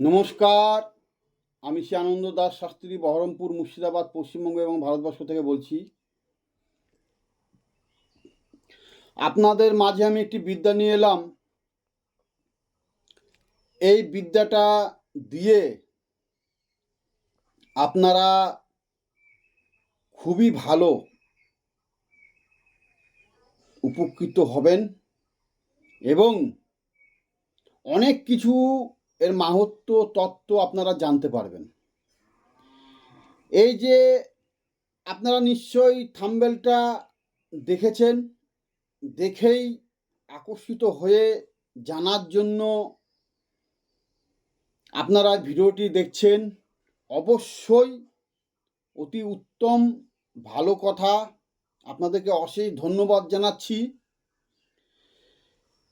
নমস্কার, আমি শ্রী আনন্দ দাস শাস্ত্রী, বহরমপুর, মুর্শিদাবাদ, পশ্চিমবঙ্গ এবং ভারতবর্ষ থেকে বলছি। আপনাদের মাঝে আমি একটি বিদ্যা নিয়ে এলাম। এই বিদ্যাটা দিয়ে আপনারা খুবই ভালো উপকৃত হবেন এবং অনেক কিছু এর মাহাত্ম তত্ত্ব আপনারা জানতে পারবেন। এই যে আপনারা নিশ্চয়ই থাম্বেলটা দেখেছেন, দেখেই আকর্ষিত হয়ে জানার জন্য আপনারা ভিডিওটি দেখছেন। অবশ্যই অতি উত্তম, ভালো কথা। আপনাদেরকে অশেষ ধন্যবাদ জানাচ্ছি।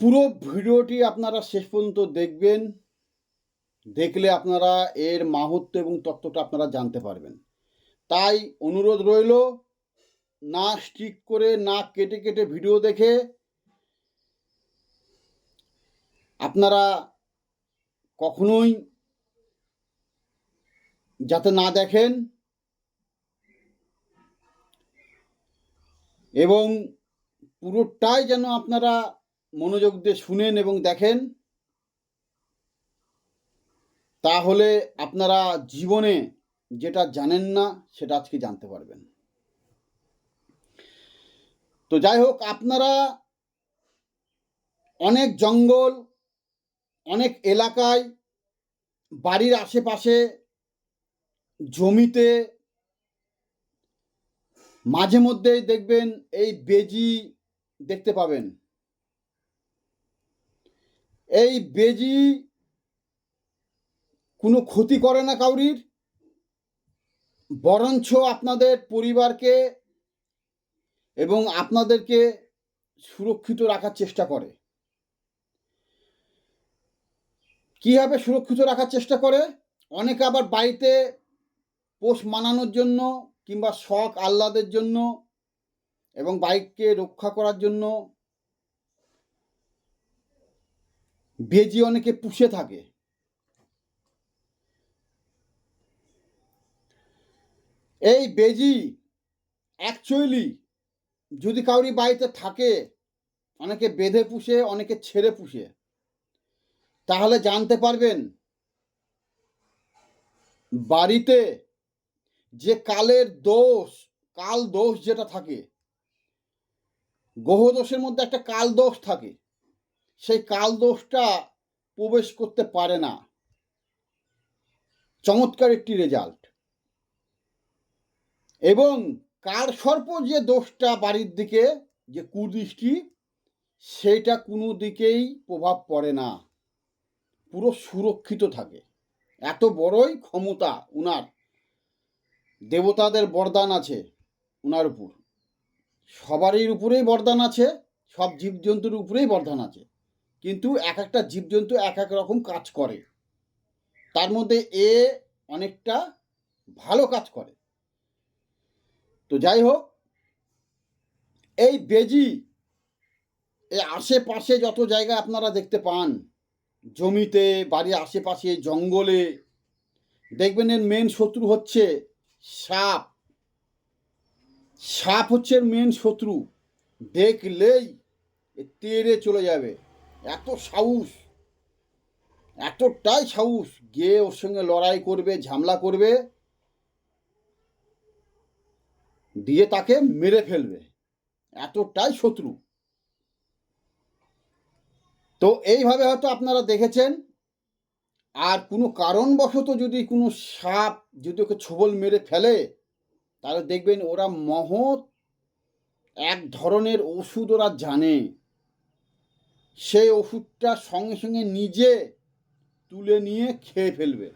পুরো ভিডিওটি আপনারা শেষ পর্যন্ত দেখবেন। দেখলে আপনারা এর মাহাত্ম এবং তত্ত্বটা আপনারা জানতে পারবেন। তাই অনুরোধ রইল, না স্টিক করে, না কেটে কেটে ভিডিও দেখে আপনারা কখনোই যাতে না দেখেন এবং পুরোটাই যেন আপনারা মনোযোগ দিয়ে শুনেন এবং দেখেন। তাহলে আপনারা জীবনে যেটা জানেন না, সেটা আজকে জানতে পারবেন। তো যাই হোক, আপনারা অনেক জঙ্গল, অনেক এলাকায়, বাড়ির আশেপাশে, জমিতে মাঝে মধ্যেই দেখবেন এই বেজি দেখতে পাবেন। এই বেজি কোনো ক্ষতি করে না কাউরির। বরঞ্চ আপনাদের পরিবারকে এবং আপনাদেরকে সুরক্ষিত রাখার চেষ্টা করে। কীভাবে সুরক্ষিত রাখার চেষ্টা করে? অনেকে আবার বাড়িতে পোষ মানানোর জন্য কিংবা শখ আহ্লাদের জন্য এবং বাইককে রক্ষা করার জন্য বেজি অনেকে পুষে থাকে। এই বেজি অ্যাকচুয়ালি যদি কাউরি বাড়িতে থাকে, অনেকে বেঁধে পুষে, অনেকে ছেড়ে পুষে, তাহলে জানতে পারবেন, বাড়িতে যে কালের দোষ, কাল দোষ যেটা থাকে গ্রহ দোষের মধ্যে একটা কাল দোষ থাকে, সেই কাল দোষটা প্রবেশ করতে পারে না। চমৎকার একটি রেজাল্ট এবং কার সর্প যে দোষটা বাড়ির দিকে, যে কুদৃষ্টি, সেটা কোনো দিকেই প্রভাব পড়ে না। পুরো সুরক্ষিত থাকে। এত বড়ই ক্ষমতা উনার। দেবতাদের বরদান আছে উনার উপর। সবারই উপরেই বরদান আছে, সব জীবজন্তুর উপরেই বরদান আছে। কিন্তু এক একটা জীবজন্তু এক এক রকম কাজ করে। তার মধ্যে এ অনেকটা ভালো কাজ করে। তো যাই হোক এই বেজি, এই আশেপাশে যত জায়গা আপনারা দেখতে পান, জমিতে, বাড়ির আশেপাশে, জঙ্গলে, দেখবেন এর মেন শত্রু হচ্ছে সাপ। সাপ হচ্ছে মেন শত্রু। দেখলেই তেড়ে চলে যাবে। এত সাহস, এতটাই সাহস, গিয়ে ওর সঙ্গে লড়াই করবে, ঝামলা করবে। দিয়ে তাকে মেরে ফেলবে। এতটাই শত্রু। তো এইভাবে হয়তো আপনারা দেখেছেন। আর কোনো কারণবশত যদি কোনো সাপ যদি ওকে ছোবল মেরে ফেলে, তাহলে দেখবেন ওরা মহৎ এক ধরনের ওষুধ ওরা জানে। সেই ওষুধটা সঙ্গে সঙ্গে নিজে তুলে নিয়ে খেয়ে ফেলবে।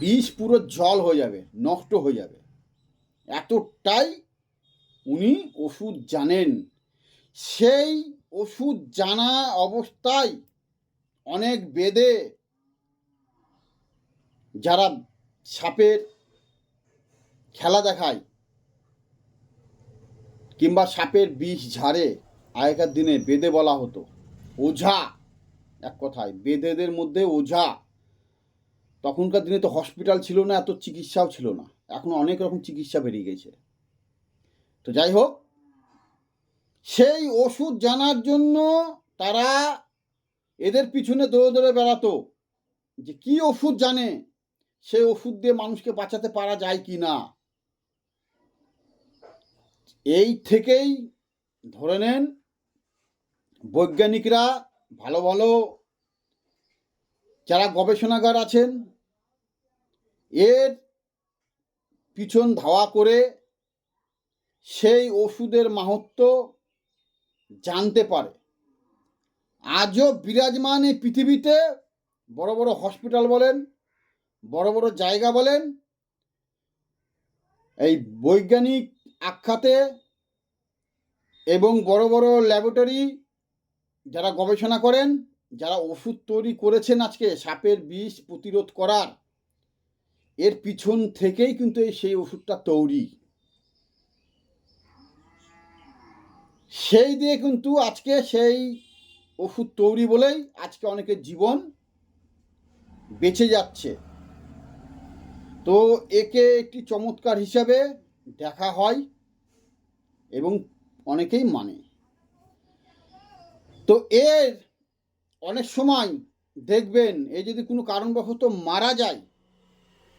বিষ পুরো জল হয়ে যাবে, নষ্ট হয়ে যাবে। এতটাই উনি ওষুধ জানেন। সেই ওষুধ জানা অবস্থায় অনেক বেদে যারা সাপের খেলা দেখায় কিংবা সাপের বিষ ঝাড়ে, আগেকার দিনে বেদে বলা হতো। ওঝা, এক কথায়, বেদেদের মধ্যে ওঝা। তখনকার দিনে তো হসপিটাল ছিল না, এত চিকিৎসাও ছিল না। এখন অনেক রকম চিকিৎসা বেরিয়ে গেছে। তো যাই হোক, সেই ওষুধ জানার জন্য তারা এদের পিছনে দৌড়ে দৌড়ে বেড়াতো যে কি ওষুধ জানে সেই ওষুধ দিয়ে মানুষকে বাঁচাতে পারা যায় কি না। এই থেকেই ধরে নেন, বৈজ্ঞানিকরা ভালো ভালো যারা গবেষণাগার আছেন এর পিছন ধাওয়া করে সেই ওষুধের মাহাত্ম জানতে পারে। আজও বিরাজমান এই পৃথিবীতে বড় বড় হসপিটাল বলেন, বড় বড় জায়গা বলেন, এই বৈজ্ঞানিক আখ্যাতে এবং বড় বড় ল্যাবরেটরি যারা গবেষণা করেন, যারা ওষুধ তৈরি করেছেন আজকে, সাপের বিষ প্রতিরোধ করার এর পিছন থেকেই কিন্তু এই সেই ওষুধটা তৈরি। সেই দিয়ে কিন্তু আজকে সেই ওষুধ তৈরি বলেই আজকে অনেকের জীবন বেঁচে যাচ্ছে। তো একে একটি চমৎকার হিসাবে দেখা হয় এবং অনেকেই মানে। তো এর অনেক সময় দেখবেন, এ যদি কোনো কারণবশত মারা যায়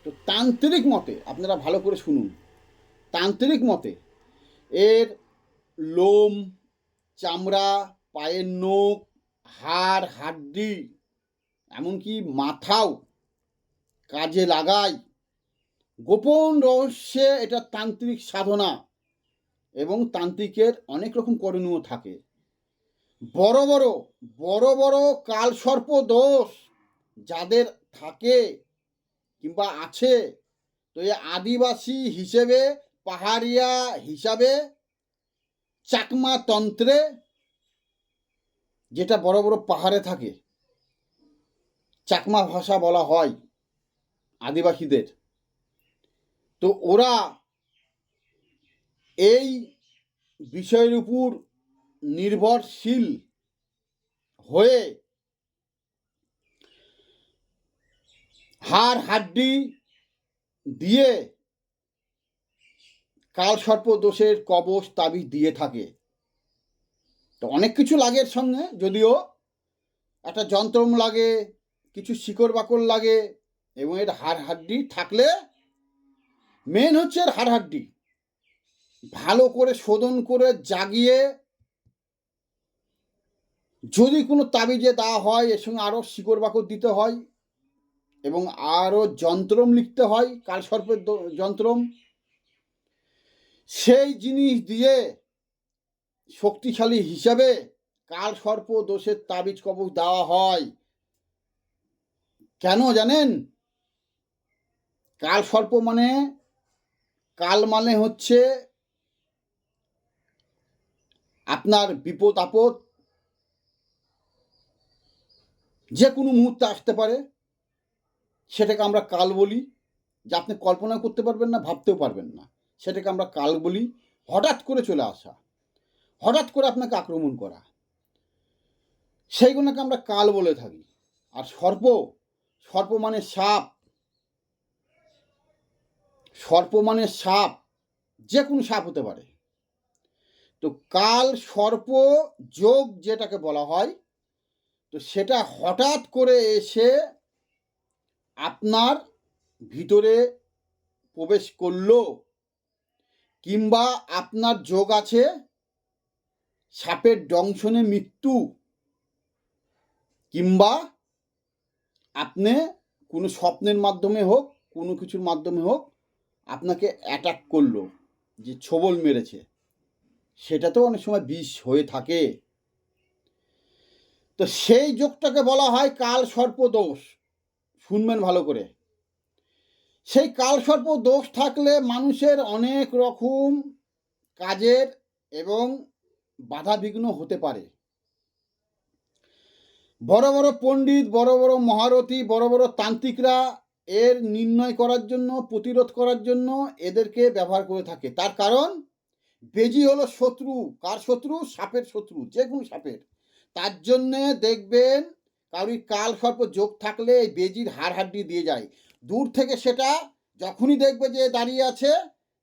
তো তান্ত্রিক মতে, আপনারা ভালো করে শুনুন, তান্ত্রিক মতে এর লোম, চামড়া, পায়ের নখ, হাড়, হাড্ডি, এমনকি মাথাও কাজে লাগায় গোপন রহস্যে এটা তান্ত্রিক সাধনা এবং তান্ত্রিকের অনেক রকম করণীয় থাকে। বড় বড় বড় বড় কালসর্প দোষ যাদের থাকে কিংবা আছে, তো এই আদিবাসী হিসেবে, পাহাড়িয়া হিসাবে, চাকমা তন্ত্রে যেটা বড় বড় পাহাড়ে থাকে, চাকমা ভাষা বলা হয় আদিবাসীদের। তো ওরা এই বিষয়ের উপর নির্ভরশীল হয়ে হাড় হাড্ডি দিয়ে কালসর্প দোষের কবচ তাবি দিয়ে থাকে। তো অনেক কিছু লাগে এর সঙ্গে, যদিও একটা যন্ত্রম লাগে, কিছু শিকড় বাকড় লাগে, এবং এর হাড় হাড্ডি থাকলে মেন হচ্ছে এর হাড় হাড্ডি। ভালো করে শোধন করে জাগিয়ে যদি কোনো তাবিজে দেওয়া হয়, এর সঙ্গে আরও শিকড় বাকড় দিতে হয় এবং আরও যন্ত্রম লিখতে হয় কালসর্পের যন্ত্রম। সেই জিনিস দিয়ে শক্তিশালী হিসাবে কাল সর্প দোষের তাবিজ কবচ দেওয়া হয়। কেন জানেন? কাল সর্প মানে কাল মানে হচ্ছে আপনার বিপদ আপদ যে কোনো মুহূর্তে আসতে পারে। সেটাকে আমরা কাল বলি, যে আপনি কল্পনা করতে পারবেন না, ভাবতেও পারবেন না। সেটাকে আমরা কাল বলি, হঠাৎ করে চলে আসা, হঠাৎ করে আপনাকে আক্রমণ করা। সেইগুলোকে আমরা কাল বলে থাকি। আর সর্প সর্প মানে সাপ। সর্প মানে সাপ, যে কোনো সাপ হতে পারে। তো কাল সর্প যোগ যেটাকে বলা হয়, তো সেটা হঠাৎ করে এসে আপনার ভিতরে প্রবেশ করল কিংবা আপনার যোগ আছে সাপের দংশনে মৃত্যু কিংবা আপনি কোনো স্বপ্নের মাধ্যমে হোক, কোনো কিছুর মাধ্যমে হোক, আপনাকে অ্যাটাক করল যে ছবল মেরেছে। সেটা তো অনেক সময় বিষ হয়ে থাকে। তো সেই যোগটাকে বলা হয় কাল সর্প দোষ শুনবেন ভালো করে। সেই কালসর্প দোষ থাকলে মানুষের অনেক রকম কাজের এবং বাধা বিঘ্ন হতে পারে। বড় বড় পণ্ডিত, বড় বড় মহারথী, বড় বড় তান্ত্রিকরা এর নির্ণয় করার জন্য, প্রতিরোধ করার জন্য এদেরকে ব্যবহার করে থাকে। তার কারণ, বেজি হলো শত্রু। কার শত্রু? সাপের শত্রু যে কোনো সাপের। তার জন্যে দেখবেন কারোর কাল সর্প যোগ থাকলে এই বেজির হাড় হাড্ডি দিয়ে যায়। দূর থেকে সেটা যখনই দেখবে যে দাঁড়িয়ে আছে,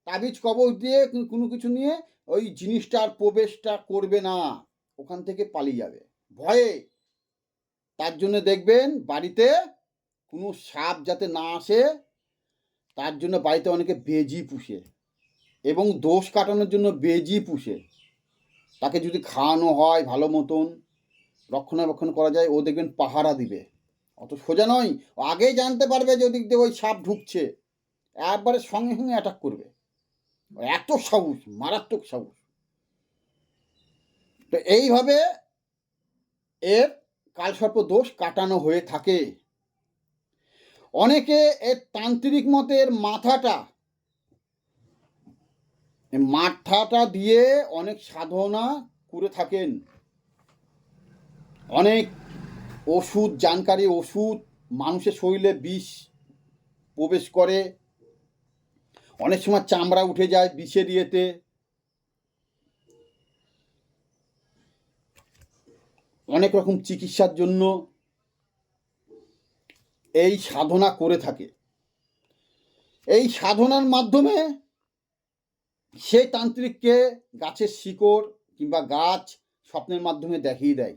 তাবিজ কবজ দিয়ে কোনো কিছু নিয়ে ওই জিনিসটার প্রবেশটা করবে না। ওখান থেকে পালিয়ে যাবে। ভয়ে। তার জন্য দেখবেন বাড়িতে কোনো সাপ যাতে না আসে, তার জন্য বাড়িতে অনেকে বেজি পুষে এবং দোষ কাটানোর জন্য বেজি পুষে। তাকে যদি খাওয়ানো হয় ভালো মতন রক্ষণাবেক্ষণ করা যায়, ও দেখবেন পাহারা দিবে। অত সোজা নয়, ও আগেই জানতে পারবে যে ওদিক দিয়ে ওই সাপ ঢুকছে। একবারে সঙ্গে সঙ্গে অ্যাটাক করবে। এত সাহস, মারাত্মক সাহস। তো এইভাবে এর কালসর্প দোষ কাটানো হয়ে থাকে। অনেকে এর তান্ত্রিক মতের মাথাটা মাথাটা দিয়ে অনেক সাধনা করে থাকেন। অনেক ওষুধ, জানকারী ওষুধ মানুষের শরীরে বিষ প্রবেশ করে। অনেক সময় চামড়া উঠে যায় বিষের ইয়েতে। অনেক রকম চিকিৎসার জন্য এই সাধনা করে থাকে। এই সাধনার মাধ্যমে সেই তান্ত্রিককে গাছের শিকড় কিংবা গাছ স্বপ্নের মাধ্যমে দেখিয়ে দেয়।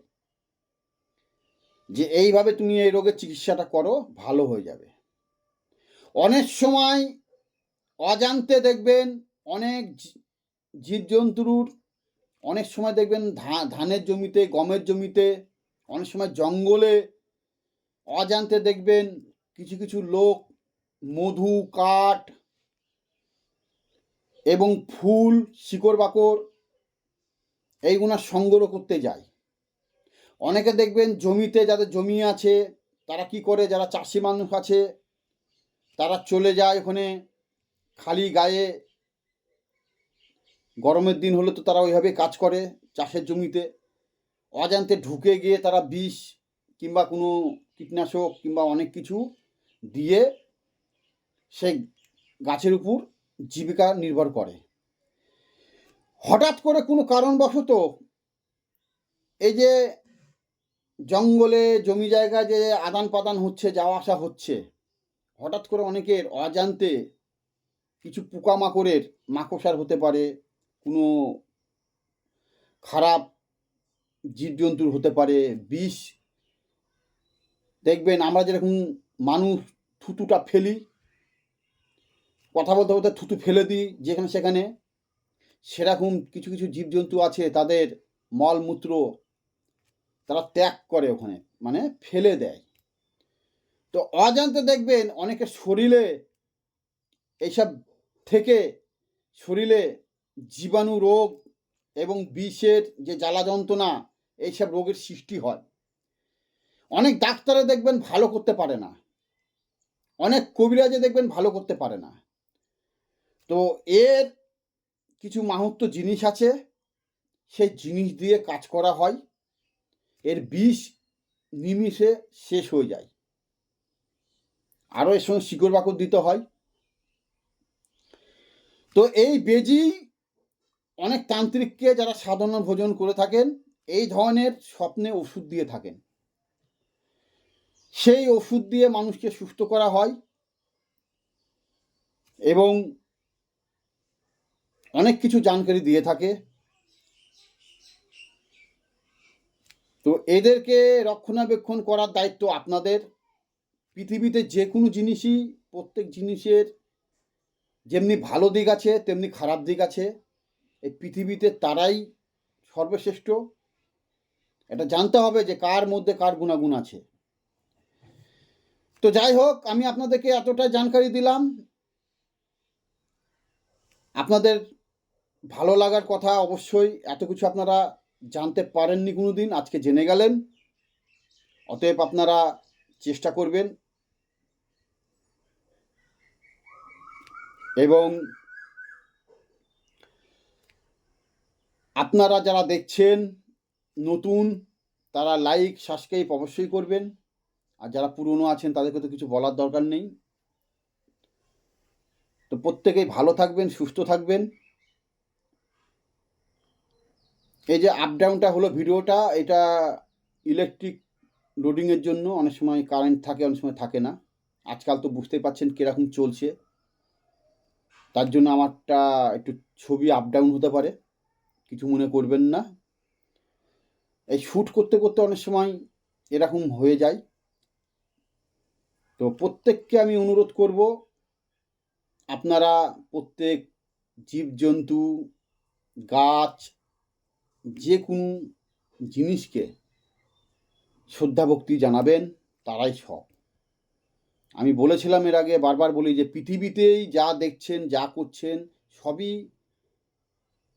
যে এইভাবে তুমি এই রোগের চিকিৎসাটা করো, ভালো হয়ে যাবে। অনেক সময় অজান্তে দেখবেন অনেক জীবজন্তুর অনেক সময় দেখবেন ধানের জমিতে, গমের জমিতে, অনেক সময় জঙ্গলে অজান্তে দেখবেন কিছু কিছু লোক মধু, কাঠ এবং ফুল, শিকড়, বাকড়, এইগুলা সংগ্রহ করতে যায়। অনেকে দেখবেন জমিতে যাদের জমি আছে, তারা কি করে? যারা চাষি মানুষ আছে, তারা চলে যায় ওখানে খালি গায়ে। গরমের দিন হলে তো তারা ওইভাবে কাজ করে চাষের জমিতে। অজান্তে ঢুকে গিয়ে তারা বিষ কিংবা কোনো কীটনাশক কিংবা অনেক কিছু দিয়ে সেই গাছের উপর জীবিকা নির্ভর করে। হঠাৎ করে কোনো কারণবশত এই যে জঙ্গলে জমি জায়গায় যে আদান প্রদান হচ্ছে যাওয়া আসা হচ্ছে, হঠাৎ করে অনেকের অজান্তে কিছু পোকামাকড়ের মাকড়সার হতে পারে, কোনো খারাপ জীবজন্তুর হতে পারে, বিষ। দেখবেন আমরা যেরকম মানুষ থুতুটা ফেলি, কথা বলতে বলতে থুতু ফেলে দিই যেখানে সেখানে, সেরকম কিছু কিছু জীবজন্তু আছে, তাদের মলমূত্র তারা ত্যাগ করে ওখানে মানে ফেলে দেয়। তো অজান্তে দেখবেন অনেকের শরীরে এইসব থেকে শরীরে জীবাণু রোগ এবং বিষের যে জ্বালা যন্ত্রণা, এইসব রোগের সৃষ্টি হয়। অনেক ডাক্তারে দেখবেন ভালো করতে পারে না। অনেক কবিরাজে দেখবেন ভালো করতে পারে না। তো এর কিছু মাহাত্ম জিনিস আছে। সেই জিনিস দিয়ে কাজ করা হয়। এর বিষ নিমিষে শেষ হয়ে যায়। আরও এর সঙ্গে শিকড় বাকড় দিতে হয়। তো এই বেজি অনেক তান্ত্রিককে যারা সাধনা ভোজন করে থাকেন, এই ধরনের স্বপ্নে ওষুধ দিয়ে থাকেন। সেই ওষুধ দিয়ে মানুষকে সুস্থ করা হয় এবং অনেক কিছু জানকারি দিয়ে থাকে। তো এদেরকে রক্ষণাবেক্ষণ করার দায়িত্ব আপনাদের। পৃথিবীতে যে কোনো জিনিসই, প্রত্যেক জিনিসের যেমনি ভালো দিক আছে, তেমনি খারাপ দিক আছে। এই পৃথিবীতে তারাই সর্বশ্রেষ্ঠ। এটা জানতে হবে যে কার মধ্যে কার গুণাগুণ আছে। তো যাই হোক, আমি আপনাদেরকে এতটা জানকারি দিলাম। আপনাদের ভালো লাগার কথা অবশ্যই, এত কিছু আপনারা জানতে পারেননি কোনো দিন আজকে জেনে গেলেন। অতএব আপনারা চেষ্টা করবেন। এবং আপনারা যারা দেখছেন নতুন, তারা লাইক, সাবস্ক্রাইব অবশ্যই করবেন। আর যারা পুরনো আছেন, তাদেরকে তো কিছু বলার দরকার নেই। তো প্রত্যেকেই ভালো থাকবেন, সুস্থ থাকবেন। এই যে আপ ডাউনটা হলো ভিডিওটা, এটা ইলেকট্রিক লোডিংয়ের জন্য অনেক সময় কারেন্ট থাকে, অনেক সময় থাকে না। আজকাল তো বুঝতেই পাচ্ছেন কীরকম চলছে। তার জন্য আমারটা একটু ছবি আপ ডাউন হতে পারে, কিছু মনে করবেন না। এই শ্যুট করতে করতে অনেক সময় এরকম হয়ে যায়। তো প্রত্যেককে আমি অনুরোধ করব, আপনারা প্রত্যেক জীবজন্তু, গাছ যে কোনো জিনিসকে শ্রদ্ধা ভক্তি জানাবেন, তারাই সব। আমি বলেছিলাম এর আগে বারবার বলি যে পৃথিবীতেই যা দেখছেন, যা করছেন, সবই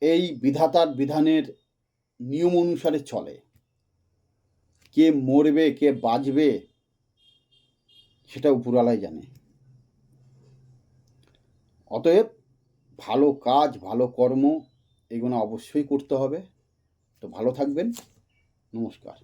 এই বিধাতার বিধানের নিয়ম অনুসারে চলে। কে মরবে, কে বাঁচবে, সেটা উপরালাই জানে। অতএব ভালো কাজ, ভালো কর্ম এগুলো অবশ্যই করতে হবে। তো ভালো থাকবেন। নমস্কার।